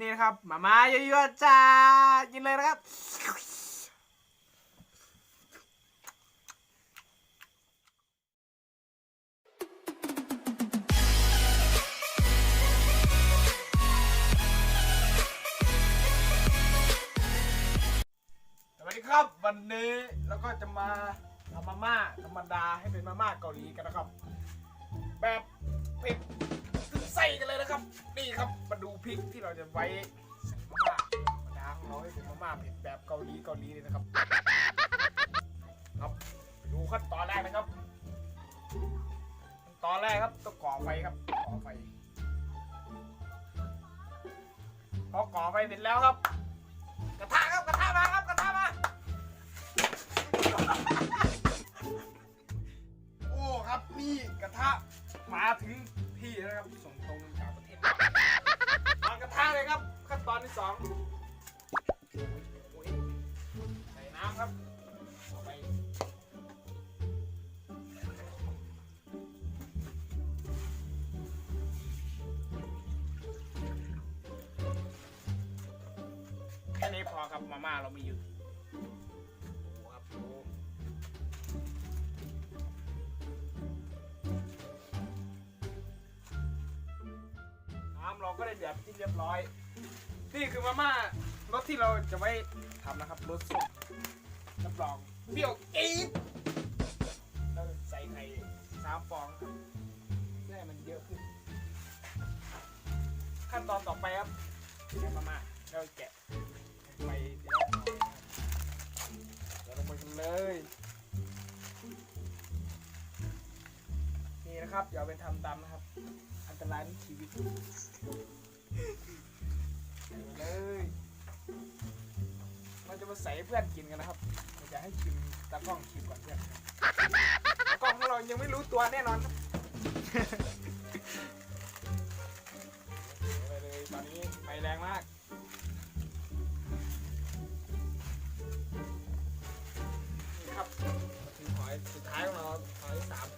นี่นะครับมามาเยอะๆจ้ากินเลยนะครับสวัสดีครับวันนี้เราก็จะมาทำมาม่าธรรมดาให้เป็นมาม่าเกาหลีกันนะครับ แบบเผ็ด ส้กันเลยนะครับ นี่ครับมาดูพริกที่เราจะไว้ใส่มาม่าธรรมดางเราให้เป็นมาม่าเผ็ดแบบเกาหลีเกาหลีเลยนะครับ ครับดูขั้นตอนแรกนะครับตอนแรกครับต้องก่อไฟครับก่อไฟพอก่อไฟเสร็จแล้วครับ กระทะครับกระทะมาครับกระทะมา โอ้ครับนี่กระทะมาถึงที่แล้วครับส่งตรงจากประเทศวางกระทะเลยครับ ขั้นตอนที่สองใส่น้ำครับเอไปแค่นี้พอครับมาม่าเรามีอยู่ ก็ได้เดือดที่เรียบร้อย นี่คือมาม่ารสที่เราจะไว้ทำนะครับรสส้มรับรองเปรี้ยวอีดเราใส่ไข่สามฟองครับเพื่อให้มันเยอะขึ้น ขั้นตอนต่อไปครับแกะมาม่าเราแกะไปเดี๋ยวเราลงไปกันเลย นะครับอย่าไปทำตามนะครับ อันตรายในชีวิตเลยเราจะมาใส่เพื่อนกินกันนะครับเราจะให้ชิมตากล้องชิมก่อนเพื่อนตากล้องของเรายังไม่รู้ตัวแน่นอนครับไปเลยตอนนี้ไฟแรงมากนี่ครับถึงหอยสุดท้ายของเราหอยสาม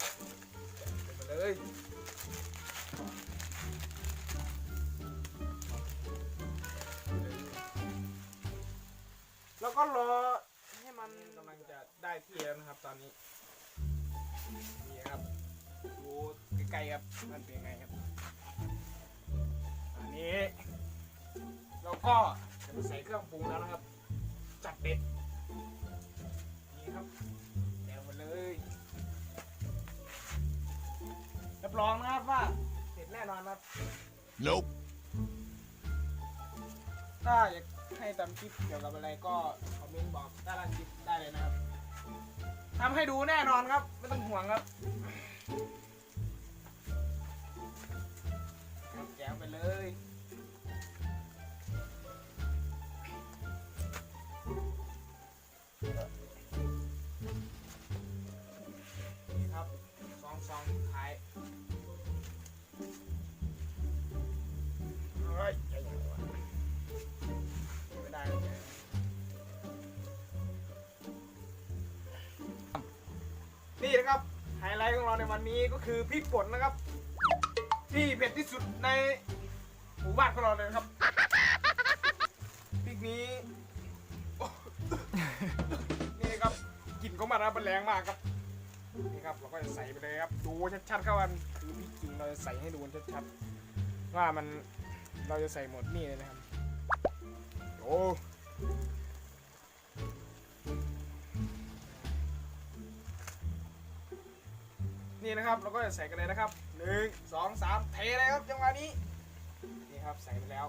ครับมันเป็นยังไงครับ อันนี้ เราก็จะมาใส่เครื่องปรุงแล้วนะครับ จัดเด็ด นี่ครับแดงมาเลยรับรองนะครับว่าเสร็จแน่นอนครับ Nope. ถ้าอยากให้ทำคลิปเกี่ยวกับอะไรก็คอมเมนต์บอกด้านล่างคลิปได้เลยนะครับทำให้ดูแน่นอนครับ ไม่ต้องห่วงครับ จวไปเลยนี่ครับซองซองสุดท้ายเฮ้ยใหญ่ๆว่ะไม่ได้เลยเนี่ยนี่นะครับไฮไลท์ของเราในวันนี้ก็คือพริกป่นนะครับ ที่เผ็ดที่สุดในหมู่บ้านของเราเลยนะครับพริกนี้โอ้ นี่ครับกลิ่นของมันนะมันแรงมากครับนี่ครับเราก็จะใส่ไปเลยครับ ดูชัดๆครับมันคือพริกจริงเราจะใส่ให้ดูชัดๆว่ามันเราจะใส่หมดนี่เลยนะครับโอ้ นี่นะครับเราก็จะใส่กันเลยนะครับหนึ่งสองสามเทเลยครับจังหวะนี้นี่ครับใส่ไปแล้ว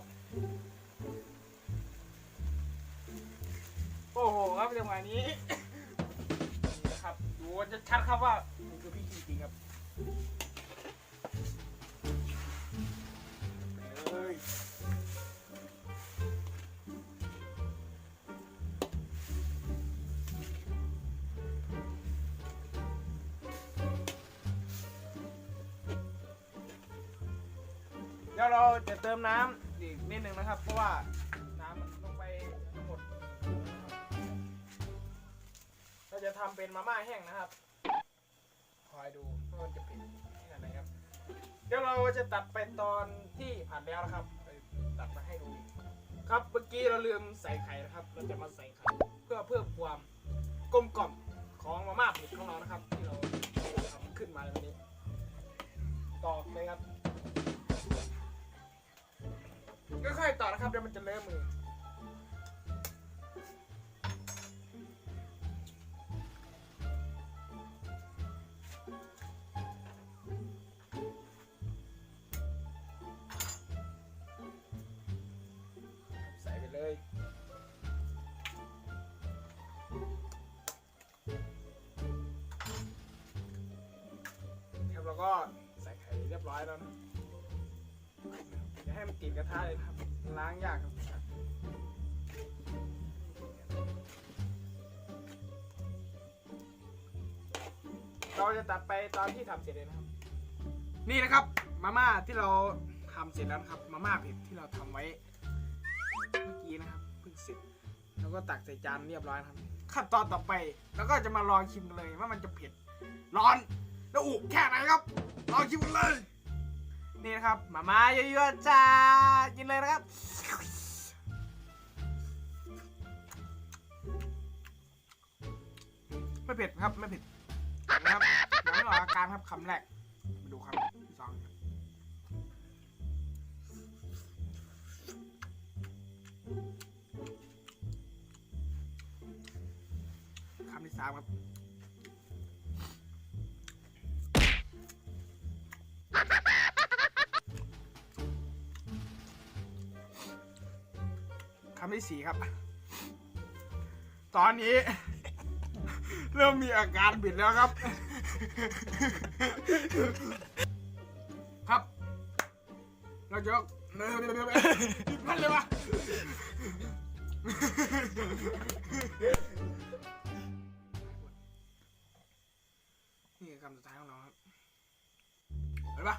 โอ้โหครับจังหวะนี้นี่นะครับดูจะชัดครับว่านี่คือพี่จริงๆครับ ดี๋ยวเราจะเติมน้ำอีกนิดนึงนะครับ เพราะว่าน้ำมันลงไปทั้งหมดเราจะทำเป็นมาม่าแห้งนะครับ คอยดูว่ามันจะเป็นขนาดไหนครับ เดี๋ยวเราจะตัดไปตอนที่ผ่านแล้วนะครับไปตัดมาให้ดูอีกครับเมื่อกี้เราลืมใส่ไข่นะครับ เราจะมาใส่ไข่เพื่อเพิ่มความกลมกล่อมของมาม่าผ็ดของเรานะครับที่เรา เดียวมันจะเลอะมือใส่ไปเลยครับแล้วก็ใส่ไข่เรียบร้อยแล้วนะอย่าให้มันติดกระทะเลยครับ ล้างยากครับเราจะตัดไปตอนที่ทำเสร็จเลยนะครับ นี่นะครับมาม่าที่เราทำเสร็จแล้วนะครับมาม่าเผ็ดที่เราทำไว้เมื่อกี้นะครับเพิ่งเสร็จ แล้วก็ตักใส่จานเรียบร้อยครับ ขั้นตอนต่อไปแล้วก็จะมาลองชิมกันเลยว่ามันจะเผ็ดร้อน แล้วอุแค่ไหนครับลองชิมกันเลย นี่นะครับมามาเยอะๆจ้ากินเลยนะครับไม่เผ็ดครับไม่เผ็ดนะครับยังไม่ออกอาการครับคำแรกมาดูคำที่สองครับคำที่สามครับ ที่สี่ครับ ตอนนี้ เริ่มมีอาการบิดแล้วครับ ครับ เราจะมันเลยวะนี่คือคำสุดท้ายของเราครับเห็นปะ